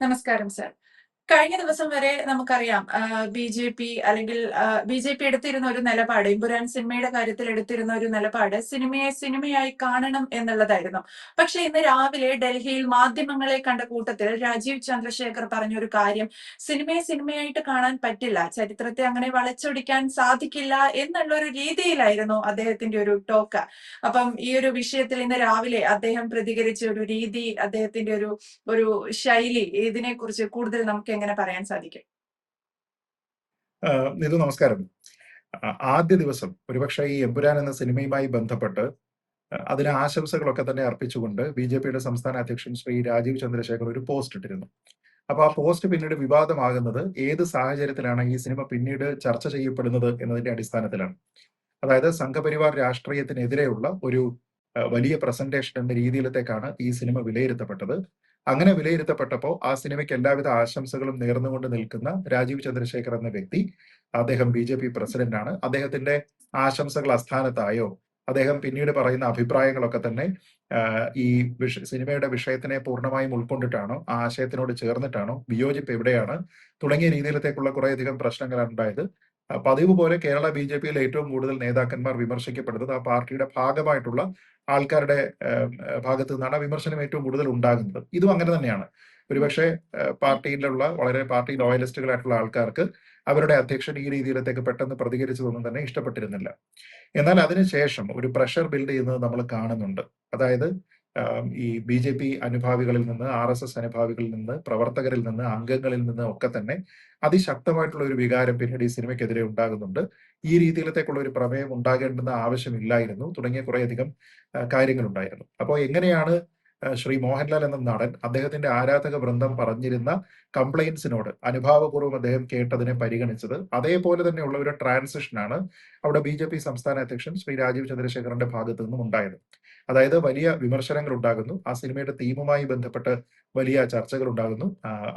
നമസ്കാരം സർ. കഴിഞ്ഞ ദിവസം വരെ നമുക്കറിയാം ബി ജെ പി അല്ലെങ്കിൽ ബി ജെ പി എടുത്തിരുന്ന ഒരു നിലപാട് ഇമ്പുരാൻ സിനിമയുടെ കാര്യത്തിൽ എടുത്തിരുന്ന ഒരു നിലപാട് സിനിമയെ സിനിമയായി കാണണം എന്നുള്ളതായിരുന്നു. പക്ഷെ ഇന്ന് രാവിലെ ഡൽഹിയിൽ മാധ്യമങ്ങളെ കണ്ട കൂട്ടത്തിൽ രാജീവ് ചന്ദ്രശേഖർ പറഞ്ഞ ഒരു കാര്യം സിനിമയെ സിനിമയായിട്ട് കാണാൻ പറ്റില്ല. ചരിത്രത്തെ അങ്ങനെ വളച്ചൊടിക്കാൻ സാധിക്കില്ല എന്നുള്ള ഒരു രീതിയിലായിരുന്നു അദ്ദേഹത്തിന്റെ ഒരു ടോക്ക്. അപ്പം ഈ ഒരു വിഷയത്തിൽ ഇന്ന് രാവിലെ അദ്ദേഹം പ്രതികരിച്ച ഒരു രീതി അദ്ദേഹത്തിന്റെ ഒരു ഒരു ശൈലി ഇതിനെക്കുറിച്ച് കൂടുതൽ നമുക്ക് എങ്ങനെ പറയാൻ സാധിക്കും? നിതു നമസ്കാരം. ആദ്യ ദിവസം ഒരുപക്ഷെ ഈ എമ്പുരാൻ എന്ന സിനിമയുമായി ബന്ധപ്പെട്ട് അതിന് ആശംസകളൊക്കെ തന്നെ അർപ്പിച്ചുകൊണ്ട് ബി ജെ പിയുടെ സംസ്ഥാന അധ്യക്ഷൻ ശ്രീ രാജീവ് ചന്ദ്രശേഖർ ഒരു പോസ്റ്റ് ഇട്ടിരുന്നു. അപ്പൊ ആ പോസ്റ്റ് പിന്നീട് വിവാദമാകുന്നത് ഏത് സാഹചര്യത്തിലാണ് ഈ സിനിമ പിന്നീട് ചർച്ച ചെയ്യപ്പെടുന്നത് എന്നതിന്റെ അടിസ്ഥാനത്തിലാണ്. അതായത് സംഘപരിവാർ രാഷ്ട്രീയത്തിനെതിരെയുള്ള ഒരു വലിയ പ്രസന്റേഷൻ എന്ന രീതിയിലത്തേക്കാണ് ഈ സിനിമ വിലയിരുത്തപ്പെട്ടത്. അങ്ങനെ വിലയിരുത്തപ്പെട്ടപ്പോൾ ആ സിനിമയ്ക്ക് എല്ലാവിധ ആശംസകളും നേർന്നുകൊണ്ട് നിൽക്കുന്ന രാജീവ് ചന്ദ്രശേഖർ എന്ന വ്യക്തി അദ്ദേഹം ബിജെപി പ്രസിഡന്റ് ആണ്. അദ്ദേഹത്തിന്റെ ആശംസകൾ അസ്ഥാനത്തായോ അദ്ദേഹം പിന്നീട് പറയുന്ന അഭിപ്രായങ്ങളൊക്കെ തന്നെ ഈ വിഷ സിനിമയുടെ വിഷയത്തിനെ പൂർണമായും ഉൾക്കൊണ്ടിട്ടാണോ ആ ആശയത്തിനോട് ചേർന്നിട്ടാണോ വിയോജിപ്പ് എവിടെയാണ് തുടങ്ങിയ രീതിയിലത്തേക്കുള്ള കുറേയധികം പ്രശ്നങ്ങളാണ് ഉണ്ടായത്. പതിവ് പോലെ കേരള ബി ജെ ബിജെപിയിൽ ഏറ്റവും കൂടുതൽ നേതാക്കന്മാർ വിമർശിക്കപ്പെടുന്നത് ആ പാർട്ടിയുടെ ഭാഗമായിട്ടുള്ള ആൾക്കാരുടെ ഭാഗത്തു നിന്നാണ് വിമർശനം ഏറ്റവും കൂടുതൽ ഉണ്ടാകുന്നത്. ഇതും അങ്ങനെ തന്നെയാണ്. ഒരുപക്ഷെ പാർട്ടിയിലുള്ള വളരെ പാർട്ടി ലോയലിസ്റ്റുകളായിട്ടുള്ള ആൾക്കാർക്ക് അവരുടെ അധ്യക്ഷൻ ഈ രീതിയിലത്തേക്ക് പെട്ടെന്ന് പ്രതികരിച്ചതൊന്നും തന്നെ ഇഷ്ടപ്പെട്ടിരുന്നില്ല. എന്നാൽ അതിനുശേഷം ഒരു പ്രഷർ ബിൽഡ് ചെയ്യുന്നത് നമ്മൾ കാണുന്നുണ്ട്. അതായത് ആഹ് ജെ പി അനുഭാവികളിൽ നിന്ന്, ആർ എസ് എസ് അനുഭാവികളിൽ നിന്ന്, പ്രവർത്തകരിൽ നിന്ന്, അംഗങ്ങളിൽ നിന്ന് ഒക്കെ തന്നെ അതിശക്തമായിട്ടുള്ള ഒരു വികാരം പിന്നീട് ഈ സിനിമയ്ക്കെതിരെ ഉണ്ടാകുന്നുണ്ട്. ഈ രീതിയിലത്തേക്കുള്ള ഒരു പ്രമേയം ഉണ്ടാകേണ്ടുന്ന ആവശ്യമില്ലായിരുന്നു തുടങ്ങിയ കുറേയധികം കാര്യങ്ങളുണ്ടായിരുന്നു. അപ്പോൾ എങ്ങനെയാണ് ശ്രീ മോഹൻലാൽ എന്ന നടൻ അദ്ദേഹത്തിന്റെ ആരാധക വൃന്ദം പറഞ്ഞിരുന്ന കംപ്ലൈൻസിനോട് അനുഭാവപൂർവം അദ്ദേഹം കേട്ടതിനെ പരിഗണിച്ചത് അതേപോലെ തന്നെയുള്ള ഒരു ട്രാൻസിഷനാണ് അവിടെ ബിജെപി സംസ്ഥാന അധ്യക്ഷൻ ശ്രീ രാജീവ് ചന്ദ്രശേഖറിന്റെ ഭാഗത്തു നിന്നും ഉണ്ടായത്. അതായത് വലിയ വിമർശനങ്ങൾ ഉണ്ടാകുന്നു. ആ സിനിമയുടെ തീമുമായി ബന്ധപ്പെട്ട് വലിയ ചർച്ചകൾ ഉണ്ടാകുന്നു.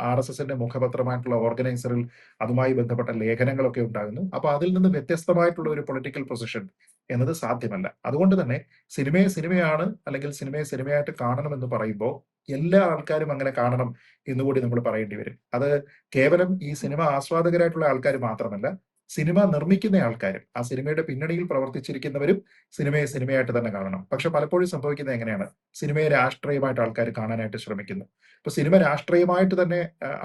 ആർ എസ് എസിന്റെ മുഖപത്രമായിട്ടുള്ള ഓർഗനൈസറിൽ അതുമായി ബന്ധപ്പെട്ട ലേഖനങ്ങളൊക്കെ ഉണ്ടാകുന്നു. അപ്പൊ അതിൽ നിന്ന് വ്യത്യസ്തമായിട്ടുള്ള ഒരു പൊളിറ്റിക്കൽ പൊസിഷൻ എന്നത് സാധ്യമല്ല. അതുകൊണ്ട് തന്നെ സിനിമയെ സിനിമയാണ് അല്ലെങ്കിൽ സിനിമയെ സിനിമയായിട്ട് കാണണം എന്ന് പറയുമ്പോൾ എല്ലാ ആൾക്കാരും അങ്ങനെ കാണണം എന്നുകൂടി നമ്മൾ പറയേണ്ടി വരും. അത് കേവലം ഈ സിനിമ ആസ്വാദകരായിട്ടുള്ള ആൾക്കാർ മാത്രമല്ല സിനിമ നിർമ്മിക്കുന്ന ആൾക്കാരും ആ സിനിമയുടെ പിന്നണിയിൽ പ്രവർത്തിച്ചിരിക്കുന്നവരും സിനിമയെ സിനിമയായിട്ട് തന്നെ കാണണം. പക്ഷെ പലപ്പോഴും സംഭവിക്കുന്നത് എങ്ങനെയാണ്? സിനിമയെ രാഷ്ട്രീയമായിട്ട് ആൾക്കാർ കാണാനായിട്ട് ശ്രമിക്കുന്നു. ഇപ്പൊ സിനിമ രാഷ്ട്രീയമായിട്ട് തന്നെ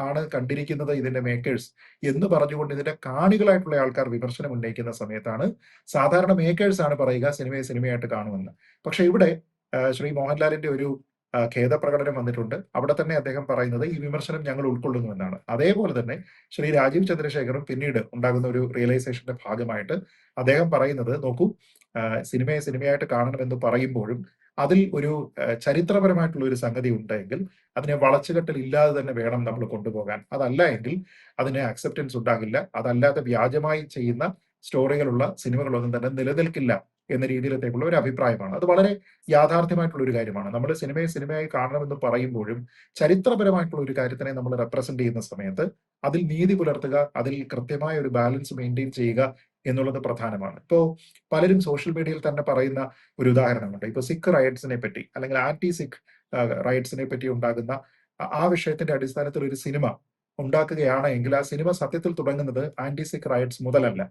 ആണ് കണ്ടിരിക്കുന്നത് ഇതിന്റെ മേക്കേഴ്സ് എന്ന് പറഞ്ഞുകൊണ്ട് ഇതിന്റെ കാണികളായിട്ടുള്ള ആൾക്കാർ വിമർശനം ഉന്നയിക്കുന്ന സമയത്താണ് സാധാരണ മേക്കേഴ്സ് ആണ് പറയുക സിനിമയെ സിനിമയായിട്ട് കാണുമെന്ന്. പക്ഷെ ഇവിടെ ശ്രീ മോഹൻലാലിന്റെ ഒരു ഖേദപ്രകടനം വന്നിട്ടുണ്ട്. അവിടെ തന്നെ അദ്ദേഹം പറയുന്നത് ഈ വിമർശനം ഞങ്ങൾ ഉൾക്കൊള്ളുന്നു എന്നാണ്. അതേപോലെ തന്നെ ശ്രീ രാജീവ് ചന്ദ്രശേഖറും പിന്നീട് ഉണ്ടാകുന്ന ഒരു റിയലൈസേഷന്റെ ഭാഗമായിട്ട് അദ്ദേഹം പറയുന്നത് നോക്കൂ സിനിമയെ സിനിമയായിട്ട് കാണണമെന്ന് പറയുമ്പോഴും അതിൽ ഒരു ചരിത്രപരമായിട്ടുള്ള ഒരു സംഗതി ഉണ്ടെങ്കിൽ അതിനെ വളച്ചുകെട്ടൽ ഇല്ലാതെ തന്നെ വേണം നമ്മൾ കൊണ്ടുപോകാൻ. അതല്ല എങ്കിൽ അതിന് അക്സെപ്റ്റൻസ് ഉണ്ടാകില്ല. അതല്ലാതെ വ്യാജമായി ചെയ്യുന്ന സ്റ്റോറികളുള്ള സിനിമകളൊന്നും തന്നെ നിലനിൽക്കില്ല എന്ന രീതിയിലത്തേക്കുള്ള ഒരു അഭിപ്രായമാണ്. അത് വളരെ യാഥാർത്ഥ്യമായിട്ടുള്ള ഒരു കാര്യമാണ്. നമ്മൾ സിനിമയെ സിനിമയായി കാണണമെന്ന് പറയുമ്പോഴും ചരിത്രപരമായിട്ടുള്ള ഒരു കാര്യത്തിനെ നമ്മൾ റെപ്രസെന്റ് ചെയ്യുന്ന സമയത്ത് അതിൽ നീതി പുലർത്തുക, അതിൽ കൃത്യമായ ഒരു ബാലൻസ് മെയിന്റെയിൻ ചെയ്യുക എന്നുള്ളത് പ്രധാനമാണ്. ഇപ്പോൾ പലരും സോഷ്യൽ മീഡിയയിൽ തന്നെ പറയുന്ന ഒരു ഉദാഹരണമുണ്ട്. ഇപ്പൊ സിഖ് റൈറ്റ്സിനെ പറ്റി അല്ലെങ്കിൽ ആന്റി സിഖ് റൈറ്റ്സിനെ പറ്റി ഉണ്ടാകുന്ന ആ വിഷയത്തിന്റെ അടിസ്ഥാനത്തിൽ ഒരു സിനിമ ഉണ്ടാക്കുകയാണെങ്കിൽ ആ സിനിമ സത്യത്തിൽ തുടങ്ങുന്നത് ആന്റി സിഖ് റൈറ്റ്സ് മുതലല്ല.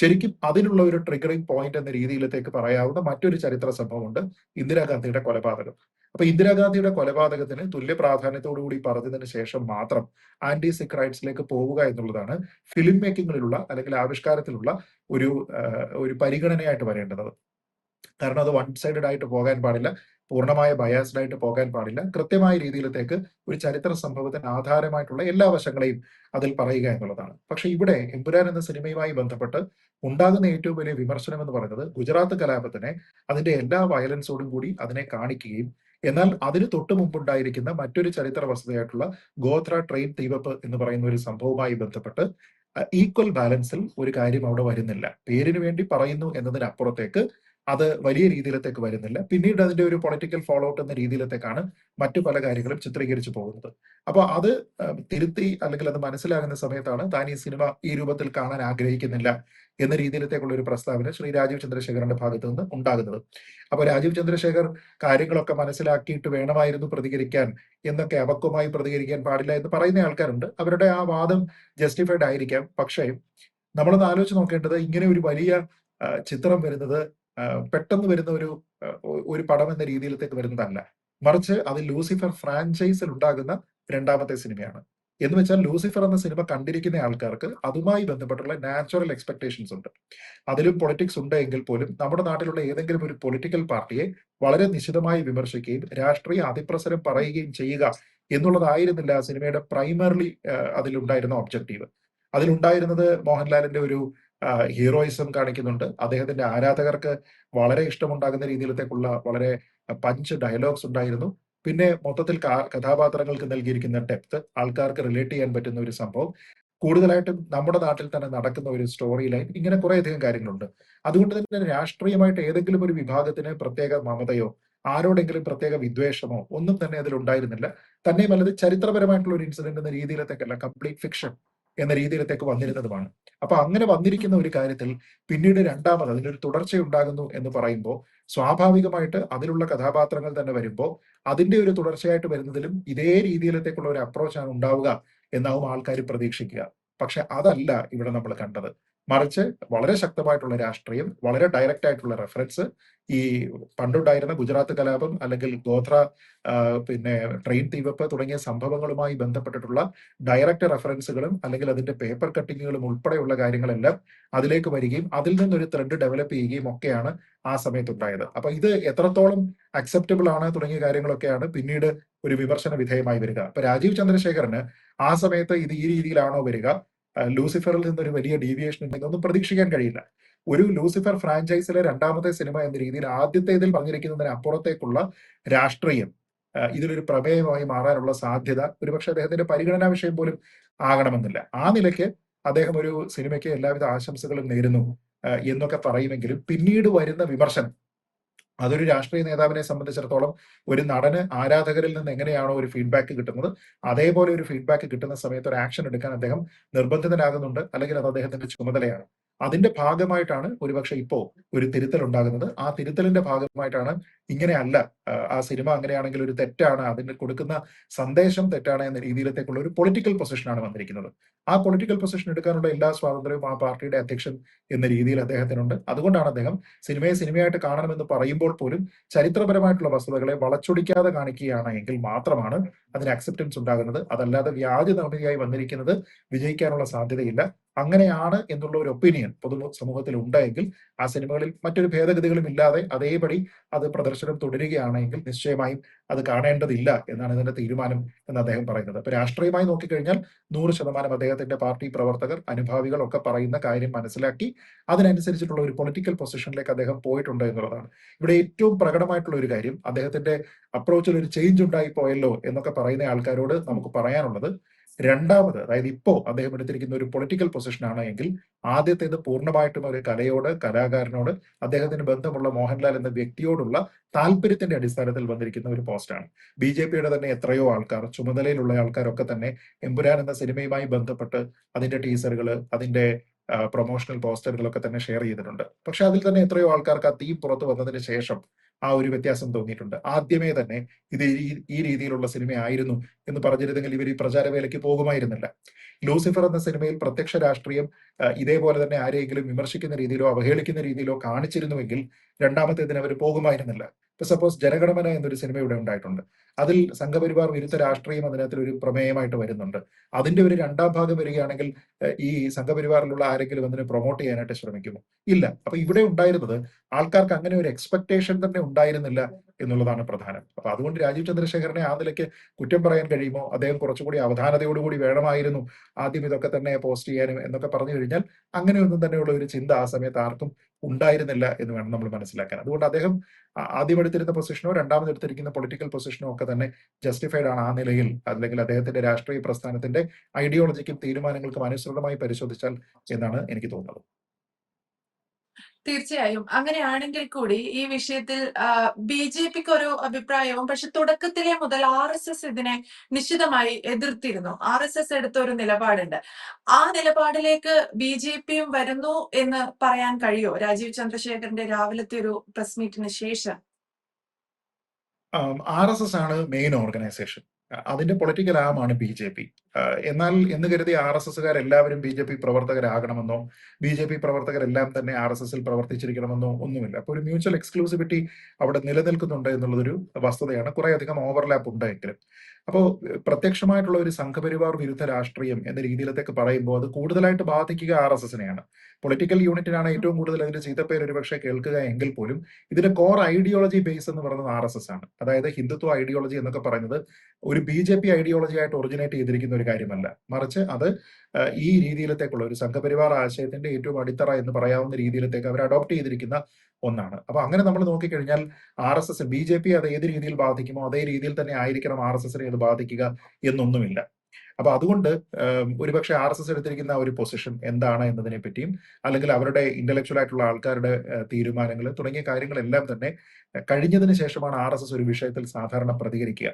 ശരിക്കും അതിനുള്ള ഒരു ട്രിഗറിംഗ് പോയിന്റ് എന്ന രീതിയിലത്തേക്ക് പറയാവുന്ന മറ്റൊരു ചരിത്ര സംഭവമുണ്ട്. ഇന്ദിരാഗാന്ധിയുടെ കൊലപാതകം. അപ്പൊ ഇന്ദിരാഗാന്ധിയുടെ കൊലപാതകത്തിന് തുല്യ പ്രാധാന്യത്തോടു കൂടി പറഞ്ഞതിന് ശേഷം മാത്രം ആന്റി സിഖ് റൈറ്റ്സിലേക്ക് പോവുക എന്നുള്ളതാണ് ഫിലിം മേക്കിങ്ങിലുള്ള അല്ലെങ്കിൽ ആവിഷ്കാരത്തിലുള്ള ഒരു ഒരു പരിഗണനയായിട്ട് വരേണ്ടത്. കാരണം അത് വൺ സൈഡഡ് ആയിട്ട് പോകാൻ പാടില്ല. പൂർണമായ ബയാസ്ഡ് ആയിട്ട് പോകാൻ പാടില്ല. കൃത്യമായ രീതിയിലത്തേക്ക് ഒരു ചരിത്ര സംഭവത്തിന് ആധാരമായിട്ടുള്ള എല്ലാ വശങ്ങളെയും അതിൽ പറയുക എന്നുള്ളതാണ്. പക്ഷെ ഇവിടെ എമ്പുരാൻ എന്ന സിനിമയുമായി ബന്ധപ്പെട്ട് ഉണ്ടാകുന്ന ഏറ്റവും വലിയ വിമർശനം എന്ന് പറയുന്നത് ഗുജറാത്ത് കലാപത്തിനെ അതിന്റെ എല്ലാ വയലൻസോടും കൂടി അതിനെ കാണിക്കുകയും എന്നാൽ അതിന് തൊട്ടു മുമ്പുണ്ടായിരിക്കുന്ന മറ്റൊരു ചരിത്ര വസ്തുതയായിട്ടുള്ള ഗോത്ര ട്രെയിൻ തീവപ്പ് എന്ന് പറയുന്ന ഒരു സംഭവവുമായി ബന്ധപ്പെട്ട് ഈക്വൽ ബാലൻസിൽ ഒരു കാര്യം അവിടെ വരുന്നില്ല. പേരിന് വേണ്ടി പറയുന്നു എന്നതിനപ്പുറത്തേക്ക് അത് വലിയ രീതിയിലത്തേക്ക് വരുന്നില്ല. പിന്നീട് അതിന്റെ ഒരു പൊളിറ്റിക്കൽ ഫോളോ ഔട്ട് എന്ന രീതിയിലത്തേക്കാണ് മറ്റു പല കാര്യങ്ങളും ചിത്രീകരിച്ചു പോകുന്നത്. അപ്പോൾ അത് തിരുത്തി അല്ലെങ്കിൽ അത് മനസ്സിലാകുന്ന സമയത്താണ് താൻ ഈ സിനിമ ഈ രൂപത്തിൽ കാണാൻ ആഗ്രഹിക്കുന്നില്ല എന്ന രീതിയിലത്തേക്കുള്ള ഒരു പ്രസ്താവന ശ്രീ രാജീവ് ചന്ദ്രശേഖറിന്റെ ഭാഗത്തു നിന്ന് ഉണ്ടാകുന്നത്. അപ്പൊ രാജീവ് ചന്ദ്രശേഖർ കാര്യങ്ങളൊക്കെ മനസ്സിലാക്കിയിട്ട് വേണമായിരുന്നു പ്രതികരിക്കാൻ എന്നൊക്കെ അവക്കുമായി പ്രതികരിക്കാൻ പാടില്ല എന്ന് പറയുന്ന ആൾക്കാരുണ്ട്. അവരുടെ ആ വാദം ജസ്റ്റിഫൈഡ് ആയിരിക്കാം. പക്ഷേ നമ്മളൊന്ന് ആലോചിച്ച് നോക്കേണ്ടത് ഇങ്ങനെ ഒരു വലിയ ചിത്രം വരുന്നത് പെട്ടെന്ന് വരുന്ന ഒരു ഒരു പടം എന്ന രീതിയിലത്തേക്ക് വരുന്നതല്ല. മറിച്ച് അത് ലൂസിഫർ ഫ്രാഞ്ചൈസിൽ ഉണ്ടാകുന്ന രണ്ടാമത്തെ സിനിമയാണ്. എന്ന് വെച്ചാൽ ലൂസിഫർ എന്ന സിനിമ കണ്ടിരിക്കുന്ന ആൾക്കാർക്ക് അതുമായി ബന്ധപ്പെട്ടുള്ള നാച്ചുറൽ എക്സ്പെക്ടേഷൻസ് ഉണ്ട്. അതിലും പൊളിറ്റിക്സ് ഉണ്ട് എങ്കിൽ പോലും നമ്മുടെ നാട്ടിലുള്ള ഏതെങ്കിലും ഒരു പൊളിറ്റിക്കൽ പാർട്ടിയെ വളരെ നിശിതമായി വിമർശിക്കുകയും രാഷ്ട്രീയ അതിപ്രസരം പറയുകയും ചെയ്യുക എന്നുള്ളതായിരുന്നില്ല സിനിമയുടെ പ്രൈമറിലി അതിലുണ്ടായിരുന്ന ഒബ്ജക്റ്റീവ്. അതിലുണ്ടായിരുന്നത് മോഹൻലാലിന്റെ ഒരു ഹീറോയിസം കാണിക്കുന്നുണ്ട്. അദ്ദേഹത്തിന്റെ ആരാധകർക്ക് വളരെ ഇഷ്ടമുണ്ടാകുന്ന രീതിയിലത്തേക്കുള്ള വളരെ പഞ്ച് ഡയലോഗ്സ് ഉണ്ടായിരുന്നു. പിന്നെ മൊത്തത്തിൽ കഥാപാത്രങ്ങൾക്ക് നൽകിയിരിക്കുന്ന ഡെപ്ത് ആൾക്കാർക്ക് റിലേറ്റ് ചെയ്യാൻ പറ്റുന്ന ഒരു സംഭവം. കൂടുതലായിട്ടും നമ്മുടെ നാട്ടിൽ തന്നെ നടക്കുന്ന ഒരു സ്റ്റോറി ലൈൻ ഇങ്ങനെ കുറേയധികം കാര്യങ്ങളുണ്ട്. അതുകൊണ്ട് തന്നെ രാഷ്ട്രീയമായിട്ട് ഏതെങ്കിലും ഒരു വിഭാഗത്തിന് പ്രത്യേക മമതയോ ആരോടെങ്കിലും പ്രത്യേക വിദ്വേഷമോ ഒന്നും തന്നെ അതിൽ ഉണ്ടായിരുന്നില്ല. തന്നെയും അല്ലത് ചരിത്രപരമായിട്ടുള്ള ഒരു ഇൻസിഡന്റ് എന്ന രീതിയിലത്തേക്കല്ല കംപ്ലീറ്റ് ഫിക്ഷൻ എന്ന രീതിയിലത്തേക്ക് വന്നിരുന്നതുമാണ്. അപ്പൊ അങ്ങനെ വന്നിരിക്കുന്ന ഒരു കാര്യത്തിൽ പിന്നീട് രണ്ടാമത് അതിനൊരു തുടർച്ച ഉണ്ടാകുന്നു എന്ന് പറയുമ്പോൾ സ്വാഭാവികമായിട്ട് അതിലുള്ള കഥാപാത്രങ്ങൾ തന്നെ വരുമ്പോൾ അതിന്റെ ഒരു തുടർച്ചയായിട്ട് വരുന്നതിലും ഇതേ രീതിയിലത്തേക്കുള്ള ഒരു അപ്രോച്ചാണ് ഉണ്ടാവുക എന്നാവും ആൾക്കാർ പ്രതീക്ഷിക്കുക. പക്ഷെ അതല്ല ഇവിടെ നമ്മൾ കണ്ടത്. മറിച്ച് വളരെ ശക്തമായിട്ടുള്ള രാഷ്ട്രീയം വളരെ ഡയറക്റ്റ് ആയിട്ടുള്ള റെഫറൻസ് ഈ പണ്ടുണ്ടായിരുന്ന ഗുജറാത്ത് കലാപം അല്ലെങ്കിൽ ഗോത്ര പിന്നെ ട്രെയിൻ തീവപ്പ് തുടങ്ങിയ സംഭവങ്ങളുമായി ബന്ധപ്പെട്ടിട്ടുള്ള ഡയറക്റ്റ് റെഫറൻസുകളും അല്ലെങ്കിൽ അതിന്റെ പേപ്പർ കട്ടിങ്ങുകളും ഉൾപ്പെടെയുള്ള കാര്യങ്ങളെല്ലാം അതിലേക്ക് വരികയും അതിൽ നിന്നൊരു ത്രെഡ് ഡെവലപ്പ് ചെയ്യുകയും ഒക്കെയാണ് ആ സമയത്ത് ഉണ്ടായത് അപ്പൊ ഇത് എത്രത്തോളം അക്സെപ്റ്റബിൾ ആണ് തുടങ്ങിയ കാര്യങ്ങളൊക്കെയാണ് പിന്നീട് ഒരു വിമർശന വിധേയമായി വരിക. അപ്പൊ രാജീവ് ചന്ദ്രശേഖരന് ആ സമയത്ത് ഇത് ഈ രീതിയിലാണോ വരിക? ലൂസിഫറിൽ നിന്നൊരു വലിയ ഡീവിയേഷൻ ഉണ്ടെങ്കിൽ ഒന്നും പ്രതീക്ഷിക്കാൻ കഴിയില്ല. ഒരു ലൂസിഫർ ഫ്രാഞ്ചൈസിലെ രണ്ടാമത്തെ സിനിമ എന്ന രീതിയിൽ ആദ്യത്തേതിൽ പങ്കിരിക്കുന്നതിന് അപ്പുറത്തേക്കുള്ള രാഷ്ട്രീയം ഇതിലൊരു പ്രമേയമായി മാറാനുള്ള സാധ്യത ഒരുപക്ഷെ അദ്ദേഹത്തിന്റെ പരിഗണനാ വിഷയം പോലും ആകണമെന്നില്ല. ആ നിലയ്ക്ക് അദ്ദേഹം ഒരു സിനിമയ്ക്ക് എല്ലാവിധ ആശംസകളും നേരുന്നു എന്നൊക്കെ പറയുമെങ്കിലും പിന്നീട് വരുന്ന വിമർശനം അതൊരു രാഷ്ട്രീയ നേതാവിനെ സംബന്ധിച്ചിടത്തോളം ഒരു നടന് ആരാധകരിൽ നിന്ന് എങ്ങനെയാണോ ഒരു ഫീഡ്ബാക്ക് കിട്ടുന്നത് അതേപോലെ ഒരു ഫീഡ്ബാക്ക് കിട്ടുന്ന സമയത്ത് ഒരു ആക്ഷൻ എടുക്കാൻ അദ്ദേഹം നിർബന്ധിതനാകുന്നുണ്ട് അല്ലെങ്കിൽ അത് അദ്ദേഹത്തിന്റെ ചുമതലയാണ്. അതിന്റെ ഭാഗമായിട്ടാണ് ഒരുപക്ഷെ ഇപ്പോ ഒരു തിരുത്തൽ ഉണ്ടാകുന്നത്. ആ തിരുത്തലിന്റെ ഭാഗമായിട്ടാണ് ഇങ്ങനെയല്ല ആ, സിനിമ അങ്ങനെയാണെങ്കിൽ ഒരു തെറ്റാണ് അതിന് കൊടുക്കുന്ന സന്ദേശം തെറ്റാണ് എന്ന രീതിയിലത്തേക്കുള്ള ഒരു പൊളിറ്റിക്കൽ പൊസിഷനാണ് വന്നിരിക്കുന്നത്. ആ പൊളിറ്റിക്കൽ പൊസിഷൻ എടുക്കാനുള്ള എല്ലാ സ്വാതന്ത്ര്യവും ആ പാർട്ടിയുടെ അധ്യക്ഷൻ എന്ന രീതിയിൽ അദ്ദേഹത്തിനുണ്ട്. അതുകൊണ്ടാണ് അദ്ദേഹം സിനിമയെ സിനിമയായിട്ട് കാണണമെന്ന് പറയുമ്പോൾ പോലും ചരിത്രപരമായിട്ടുള്ള വസ്തുതകളെ വളച്ചൊടിക്കാതെ കാണിക്കുകയാണ് എങ്കിൽ മാത്രമാണ് അതിന് അക്സെപ്റ്റൻസ് ഉണ്ടാകുന്നത്. അതല്ലാതെ വ്യാജ നിർമ്മിതിയായി വന്നിരിക്കുന്നത് വിജയിക്കാനുള്ള സാധ്യതയില്ല. അങ്ങനെയാണ് എന്നുള്ള ഒരു ഒപ്പീനിയൻ പൊതു സമൂഹത്തിൽ ഉണ്ടെങ്കിൽ ആ സിനിമകളിൽ മറ്റൊരു ഭേദഗതികളും ഇല്ലാതെ അതേപടി അത് പ്രദർശനം തുടരുകയാണെങ്കിൽ നിശ്ചയമായും അത് കാണേണ്ടതില്ല എന്നാണ് ഇതിന്റെ തീരുമാനം എന്ന് അദ്ദേഹം പറയുന്നത്. അപ്പൊ രാഷ്ട്രീയമായി നോക്കിക്കഴിഞ്ഞാൽ നൂറ് ശതമാനം അദ്ദേഹത്തിന്റെ പാർട്ടി പ്രവർത്തകർ അനുഭാവികൾ ഒക്കെ പറയുന്ന കാര്യം മനസ്സിലാക്കി അതിനനുസരിച്ചിട്ടുള്ള ഒരു പൊളിറ്റിക്കൽ പൊസിഷനിലേക്ക് അദ്ദേഹം പോയിട്ടുണ്ട് എന്നുള്ളതാണ്. ഇവിടെ ഏറ്റവും പ്രകടമായിട്ടുള്ള ഒരു കാര്യം അദ്ദേഹത്തിന്റെ അപ്രോച്ചിൽ ഒരു ചേഞ്ച് ഉണ്ടായി പോയല്ലോ എന്നൊക്കെ പറയുന്ന ആൾക്കാരോട് നമുക്ക് പറയാനുള്ളത് രണ്ടാമത് അതായത് ഇപ്പോ അദ്ദേഹം എടുത്തിരിക്കുന്ന ഒരു പൊളിറ്റിക്കൽ പൊസിഷനാണ് എങ്കിൽ ആദ്യത്തേത് പൂർണമായിട്ടും ഒരു കലയോട് കലാകാരനോട് അദ്ദേഹത്തിന് ബന്ധമുള്ള മോഹൻലാൽ എന്ന വ്യക്തിയോടുള്ള താല്പര്യത്തിന്റെ അടിസ്ഥാനത്തിൽ വന്നിരിക്കുന്ന ഒരു പോസ്റ്റാണ് ബി ജെ പിയുടെ തന്നെ എത്രയോ ആൾക്കാർ ചുമതലയിലുള്ള ആൾക്കാരൊക്കെ തന്നെ എമ്പുരാൻ എന്ന സിനിമയുമായി ബന്ധപ്പെട്ട് അതിന്റെ ടീസറുകൾ അതിന്റെ പ്രൊമോഷണൽ പോസ്റ്ററുകളൊക്കെ തന്നെ ഷെയർ ചെയ്തിട്ടുണ്ട്. പക്ഷെ അതിൽ തന്നെ എത്രയോ ആൾക്കാർക്ക് ആ തീ പുറത്തു വന്നതിന് ശേഷം ആ ഒരു വ്യത്യാസം തോന്നിയിട്ടുണ്ട്. ആദ്യമേ തന്നെ ഇത് ഈ രീതിയിലുള്ള സിനിമയായിരുന്നു എന്ന് പറഞ്ഞിരുന്നെങ്കിൽ ഇവർ ഈ പ്രചാരവേലയ്ക്ക് പോകുമായിരുന്നില്ല. ലൂസിഫർ എന്ന സിനിമയിൽ പ്രത്യക്ഷ രാഷ്ട്രീയം ഇതേപോലെ തന്നെ ആരെയെങ്കിലും വിമർശിക്കുന്ന രീതിയിലോ അവഹേളിക്കുന്ന രീതിയിലോ കാണിച്ചിരുന്നുവെങ്കിൽ രണ്ടാമത്തേതിന് അവർ പോകുമായിരുന്നില്ല. ഇപ്പൊ സപ്പോസ് ജനഗണമന എന്നൊരു സിനിമ ഇവിടെ ഉണ്ടായിട്ടുണ്ട്. അതിൽ സംഘപരിവാർ വിരുദ്ധ രാഷ്ട്രീയം അതിനകത്തിൽ ഒരു പ്രമേയമായിട്ട് വരുന്നുണ്ട്. അതിന്റെ ഒരു രണ്ടാം ഭാഗം വരികയാണെങ്കിൽ ഈ സംഘപരിവാറിലുള്ള ആരെങ്കിലും അതിനെ പ്രൊമോട്ട് ചെയ്യാനായിട്ട് ശ്രമിക്കുമോ? ഇല്ല. അപ്പൊ ഇവിടെ ഉണ്ടായിരുന്നത് ആൾക്കാർക്ക് അങ്ങനെ ഒരു എക്സ്പെക്ടേഷൻ തന്നെ ഉണ്ടായിരുന്നില്ല. എന്നുള്ളതാണ് പ്രധാനം. അപ്പൊ അതുകൊണ്ട് രാജീവ് ചന്ദ്രശേഖരനെ ആ നിലയ്ക്ക് കുറ്റം പറയാൻ കഴിയുമോ? അദ്ദേഹം കുറച്ചുകൂടി അവധാനതയോടുകൂടി വേണമായിരുന്നു ആദ്യം ഇതൊക്കെ തന്നെ പോസ്റ്റ് ചെയ്യാനും എന്നൊക്കെ പറഞ്ഞു കഴിഞ്ഞാൽ അങ്ങനെയൊന്നും തന്നെയുള്ള ഒരു ചിന്ത ആ സമയത്ത് ആർക്കും ഉണ്ടായിരുന്നില്ല എന്ന് വേണം നമ്മൾ മനസ്സിലാക്കാൻ. അതുകൊണ്ട് അദ്ദേഹം ആദ്യം എടുത്തിരുന്ന പൊസിഷനോ രണ്ടാമത് എടുത്തിരിക്കുന്ന പൊളിറ്റിക്കൽ പൊസിഷനോ ഒക്കെ തന്നെ ജസ്റ്റിഫൈഡ് ആണ് ആ നിലയിൽ. അല്ലെങ്കിൽ അദ്ദേഹത്തിന്റെ രാഷ്ട്രീയ പ്രസ്ഥാനത്തിന്റെ ഐഡിയോളജിക്കും തീരുമാനങ്ങൾക്കും അനുസൃതമായി പരിശോധിച്ചാൽ എന്നാണ് എനിക്ക് തോന്നുന്നത്. തീർച്ചയായും. അങ്ങനെയാണെങ്കിൽ കൂടി ഈ വിഷയത്തിൽ ബി ജെ പിക്ക് ഒരു അഭിപ്രായവും പക്ഷെ തുടക്കത്തിലെ മുതൽ ആർ എസ് എസ് ഇതിനെ നിശ്ചിതമായി എതിർത്തിരുന്നു. ആർ എസ് എടുത്ത ഒരു നിലപാടുണ്ട്. ആ നിലപാടിലേക്ക് ബി ജെ പിയും വരുന്നു എന്ന് പറയാൻ കഴിയോ? രാജീവ് ചന്ദ്രശേഖരന്റെ രാവിലത്തെ ഒരു പ്രസ് മീറ്റിന് ശേഷം? ആർ എസ് എസ് ആണ് മെയിൻ ഓർഗനൈസേഷൻ. അതിന്റെ പൊളിറ്റിക്കൽ ആമാണ് ബി ജെ ആഹ്, എന്നാൽ എന്ന് കരുതി ആർ എസ് എസ്സുകാർ എല്ലാവരും ബി ജെ പി പ്രവർത്തകരാകണമെന്നോ, ബി ജെ പി പ്രവർത്തകരെല്ലാം തന്നെ ആർ എസ് എസിൽ പ്രവർത്തിച്ചിരിക്കണമെന്നോ ഒന്നുമില്ല. അപ്പോൾ ഒരു മ്യൂച്വൽ എക്സ്ക്ലൂസിവിറ്റി അവിടെ നിലനിൽക്കുന്നുണ്ട് എന്നുള്ളതൊരു വസ്തുതയാണ്. കുറെയധികം ഓവർലാപ്പ് ഉണ്ടെങ്കിലും അപ്പോ പ്രത്യക്ഷമായിട്ടുള്ള ഒരു സംഘപരിവാർ വിരുദ്ധ രാഷ്ട്രീയം എന്ന രീതിയിലത്തേക്ക് പറയുമ്പോൾ അത് കൂടുതലായിട്ട് ബാധിക്കുക ആർ എസ് എസിനെയാണ് പൊളിറ്റിക്കൽ യൂണിറ്റിനാണ് ഏറ്റവും കൂടുതൽ അതിന്റെ ചീത്തപ്പേര് ഒരുപക്ഷെ കേൾക്കുക എങ്കിൽ പോലും ഇതിന്റെ കോർ ഐഡിയോളജി ബേസ് എന്ന് പറയുന്നത് ആർ എസ് എസ് ആണ്. അതായത് ഹിന്ദുത്വ ഐഡിയോളജി എന്നൊക്കെ പറയുന്നത് ഒരു ബി ജെ പി ഐഡിയോളജി ആയിട്ട് ഒറിജിനേറ്റ് ചെയ്തിരിക്കുന്ന ഒരു കാര്യമല്ല. മറിച്ച് അത് ഈ രീതിയിലത്തേക്കുള്ള ഒരു സംഘപരിവാർ ആശയത്തിന്റെ ഏറ്റവും അടിത്തറ എന്ന് പറയാവുന്ന രീതിയിലത്തേക്ക് അവർ അഡോപ്റ്റ് ചെയ്തിരിക്കുന്ന ഒന്നാണ്. അപ്പൊ അങ്ങനെ നമ്മൾ നോക്കിക്കഴിഞ്ഞാൽ R S S B J P അത് ഏത് രീതിയിൽ ബാധിക്കുമോ അതേ രീതിയിൽ തന്നെ ആയിരിക്കണം ആർ എസ് എസിനെ അത് ബാധിക്കുക എന്നൊന്നുമില്ല. അപ്പൊ അതുകൊണ്ട് ഒരുപക്ഷെ ആർ എസ് എസ് എടുത്തിരിക്കുന്ന ഒരു പൊസിഷൻ എന്താണ് എന്നതിനെ പറ്റിയും അല്ലെങ്കിൽ അവരുടെ ഇന്റലക്ച്വൽ ആയിട്ടുള്ള ആൾക്കാരുടെ തീരുമാനങ്ങൾ തുടങ്ങിയ കാര്യങ്ങളെല്ലാം തന്നെ കഴിഞ്ഞതിന് ശേഷമാണ് ആർഎസ്എസ് ഒരു വിഷയത്തിൽ സാധാരണ പ്രതികരിക്കുക.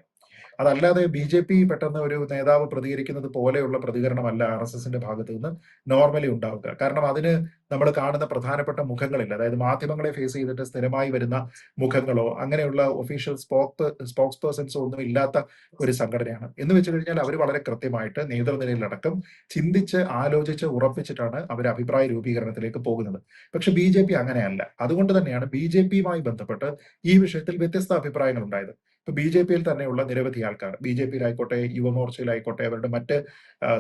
അതല്ലാതെ ബി ജെ പി പെട്ടെന്ന് ഒരു നേതാവ് പ്രതികരിക്കുന്നത് പോലെയുള്ള പ്രതികരണമല്ല ആർ എസ് എസിന്റെ ഭാഗത്ത് നിന്ന് നോർമലി ഉണ്ടാവുക. കാരണം അതിന് നമ്മൾ കാണുന്ന പ്രധാനപ്പെട്ട മുഖങ്ങളില്ല. അതായത് മാധ്യമങ്ങളെ ഫേസ് ചെയ്തിട്ട് സ്ഥിരമായി വരുന്ന മുഖങ്ങളോ അങ്ങനെയുള്ള ഒഫീഷ്യൽ സ്പോക്ക് സ്പോക്സ് പേഴ്സൺസോ ഒന്നും ഇല്ലാത്ത ഒരു സംഘടനയാണ്. എന്ന് വെച്ച് കഴിഞ്ഞാൽ അവർ വളരെ കൃത്യമായിട്ട് നേതൃനിരയിലടക്കം ചിന്തിച്ച്, ആലോചിച്ച്, ഉറപ്പിച്ചിട്ടാണ് അവർ അഭിപ്രായ രൂപീകരണത്തിലേക്ക് പോകുന്നത്. പക്ഷെ ബി ജെ പി അങ്ങനെയല്ല. അതുകൊണ്ട് തന്നെയാണ് ബി ജെ പിയുമായി ബന്ധപ്പെട്ട് ഈ വിഷയത്തിൽ വ്യത്യസ്ത അഭിപ്രായങ്ങൾ ഉണ്ടായത്. ഇപ്പൊ ബി ജെ പിയിൽ തന്നെയുള്ള നിരവധി ആൾക്കാർ ബി ജെ പിയിലായിക്കോട്ടെ യുവമോർച്ചയിലായിക്കോട്ടെ, അവരുടെ മറ്റ്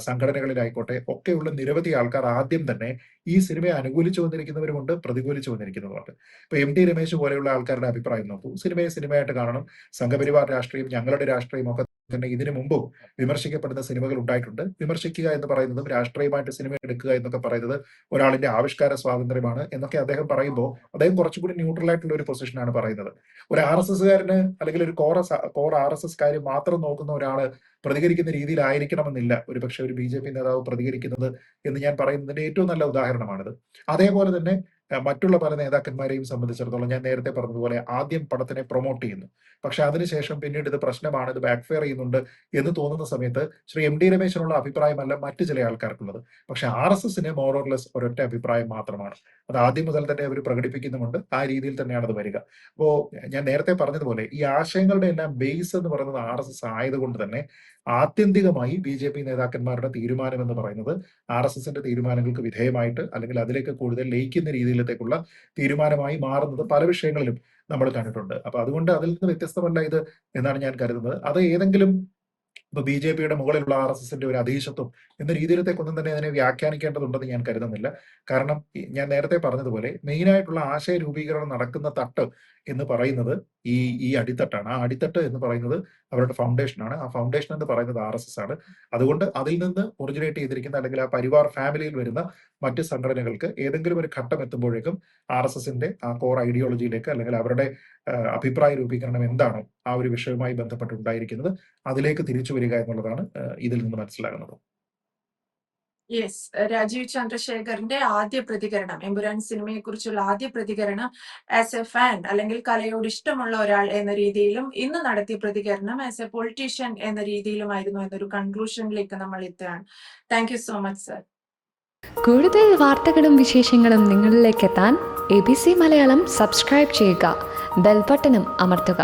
സംഘടനകളിലായിക്കോട്ടെ ഒക്കെയുള്ള നിരവധി ആൾക്കാർ ആദ്യം തന്നെ ഈ സിനിമയെ അനുകൂലിച്ചു വന്നിരിക്കുന്നവരുമുണ്ട്, പ്രതികൂലിച്ചു വന്നിരിക്കുന്നവരുണ്ട് ഇപ്പൊ എം എം.ടി. രമേശ് പോലെയുള്ള ആൾക്കാരുടെ അഭിപ്രായം നോക്കൂ. സിനിമയെ സിനിമയായിട്ട് കാണണം. സംഘപരിവാർ രാഷ്ട്രീയം, ഞങ്ങളുടെ രാഷ്ട്രീയം ഒക്കെ തന്നെ ഇതിനു മുമ്പും വിമർശിക്കപ്പെടുന്ന സിനിമകൾ ഉണ്ടായിട്ടുണ്ട്. വിമർശിക്കുക എന്ന് പറയുന്നതും രാഷ്ട്രീയമായിട്ട് സിനിമ എടുക്കുക എന്നൊക്കെ പറയുന്നത് ഒരാളിന്റെ ആവിഷ്കാര സ്വാതന്ത്ര്യമാണ് എന്നൊക്കെ അദ്ദേഹം പറയുമ്പോൾ അദ്ദേഹം കുറച്ചുകൂടി ന്യൂട്രൽ ആയിട്ടുള്ള ഒരു പൊസിഷനാണ് പറയുന്നത്. ഒരു ആർ എസ് ആർഎസ്എസ്സുകാരന് അല്ലെങ്കിൽ ഒരു കോർ ആർ എസ് എസ് കാര്യം മാത്രം നോക്കുന്ന ഒരാൾ പ്രതികരിക്കുന്ന രീതിയിലായിരിക്കണമെന്നില്ല ഒരുപക്ഷെ ഒരു ബി ജെ പി നേതാവ് പ്രതികരിക്കുന്നത് എന്ന് ഞാൻ പറയുന്നതിന്റെ ഏറ്റവും നല്ല ഉദാഹരണമാണിത്. അതേപോലെ തന്നെ മറ്റുള്ള പല നേതാക്കന്മാരെയും സംബന്ധിച്ചിടത്തോളം ഞാൻ നേരത്തെ പറഞ്ഞതുപോലെ ആദ്യം പടത്തിനെ പ്രൊമോട്ട് ചെയ്യുന്നു. പക്ഷെ അതിനുശേഷം പിന്നീട് ഇത് പ്രശ്നമാണ്, ഇത് ബാക്ക്ഫെയർ ചെയ്യുന്നുണ്ട് എന്ന് തോന്നുന്ന സമയത്ത് ശ്രീ എം ഡി രമേശിനുള്ള അഭിപ്രായമല്ല മറ്റു ചില ആൾക്കാർക്കുള്ളത്. പക്ഷെ ആർ എസ് എസിന് മോറോർലെസ് ഒരൊറ്റ അഭിപ്രായം മാത്രമാണ്. അത് ആദ്യം മുതൽ തന്നെ അവർ പ്രകടിപ്പിക്കുന്നുമുണ്ട്. ആ രീതിയിൽ തന്നെയാണ് അത് വരിക. അപ്പോൾ ഞാൻ നേരത്തെ പറഞ്ഞതുപോലെ ഈ ആശയങ്ങളുടെ എല്ലാം ബേസ് എന്ന് പറയുന്നത് ആർ എസ് എസ് ആയതുകൊണ്ട് തന്നെ ആത്യന്തികമായി ബി ജെ പി നേതാക്കന്മാരുടെ തീരുമാനം എന്ന് പറയുന്നത് ആർ എസ് എസിന്റെ തീരുമാനങ്ങൾക്ക് വിധേയമായിട്ട് അല്ലെങ്കിൽ അതിലേക്ക് കൂടുതൽ ലയിക്കുന്ന രീതിയിലത്തേക്കുള്ള തീരുമാനമായി മാറുന്നത് പല വിഷയങ്ങളിലും നമ്മൾ കണ്ടിട്ടുണ്ട്. അപ്പൊ അതുകൊണ്ട് അതിൽ നിന്ന് വ്യത്യസ്തമല്ല ഇത് എന്നാണ് ഞാൻ കരുതുന്നത്. അത് ഏതെങ്കിലും ഇപ്പൊ പിയുടെ മുകളിലുള്ള ആർ എസ് എസിന്റെ ഒരു അധീശത്വം എന്ന രീതിയിലത്തേക്കൊന്നും തന്നെ അതിനെ വ്യാഖ്യാനിക്കേണ്ടതുണ്ടെന്ന് ഞാൻ കരുതുന്നില്ല. കാരണം ഞാൻ നേരത്തെ പറഞ്ഞതുപോലെ മെയിനായിട്ടുള്ള ആശയ രൂപീകരണം നടക്കുന്ന തട്ട് എന്ന് പറയുന്നത് ഈ ഈ അടിത്തട്ടാണ്. ആ അടിത്തട്ട് എന്ന് പറയുന്നത് അവരുടെ ഫൗണ്ടേഷനാണ്. ആ ഫൗണ്ടേഷൻ എന്ന് പറയുന്നത് ആർ എസ് എസ് ആണ്. അതുകൊണ്ട് അതിൽ നിന്ന് ഒറിജിനേറ്റ് ചെയ്തിരിക്കുന്ന അല്ലെങ്കിൽ ആ പരിവാർ ഫാമിലിയിൽ വരുന്ന മറ്റ് സംഘടനകൾക്ക് ഏതെങ്കിലും ഒരു ഘട്ടം എത്തുമ്പോഴേക്കും ആർ എസ് എസിന്റെ ആ കോർ ഐഡിയോളജിയിലേക്ക് അല്ലെങ്കിൽ അവരുടെ അഭിപ്രായ രൂപീകരണം എന്താണോ ആ ഒരു വിഷയവുമായി ബന്ധപ്പെട്ടുണ്ടായിരിക്കുന്നത് അതിലേക്ക് തിരിച്ചു വരിക എന്നുള്ളതാണ് ഇതിൽ നിന്ന് മനസ്സിലാകുന്നത്. യെസ്. രാജീവ് ചന്ദ്രശേഖറിന്റെ ആദ്യ പ്രതികരണം എമ്പുരാൻ സിനിമയെക്കുറിച്ചുള്ള ആദ്യ പ്രതികരണം ആസ് എ ഫാൻ അല്ലെങ്കിൽ കലയോട് ഇഷ്ടമുള്ള ഒരാൾ എന്ന രീതിയിലും ഇന്ന് നടത്തിയ പ്രതികരണം ആസ് എ പൊളിറ്റീഷ്യൻ എന്ന രീതിയിലുമായിരുന്നു എന്നൊരു കൺക്ലൂഷനിലേക്ക് നമ്മൾ എത്തുകയാണ്. Thank you so much sir. കൂടുതൽ വാർത്തകളും വിശേഷങ്ങളും നിങ്ങളിലേക്ക് എത്താൻ A B C Malayalam subscribe ചെയ്യുക ബെൽബട്ടനും അമർത്തുക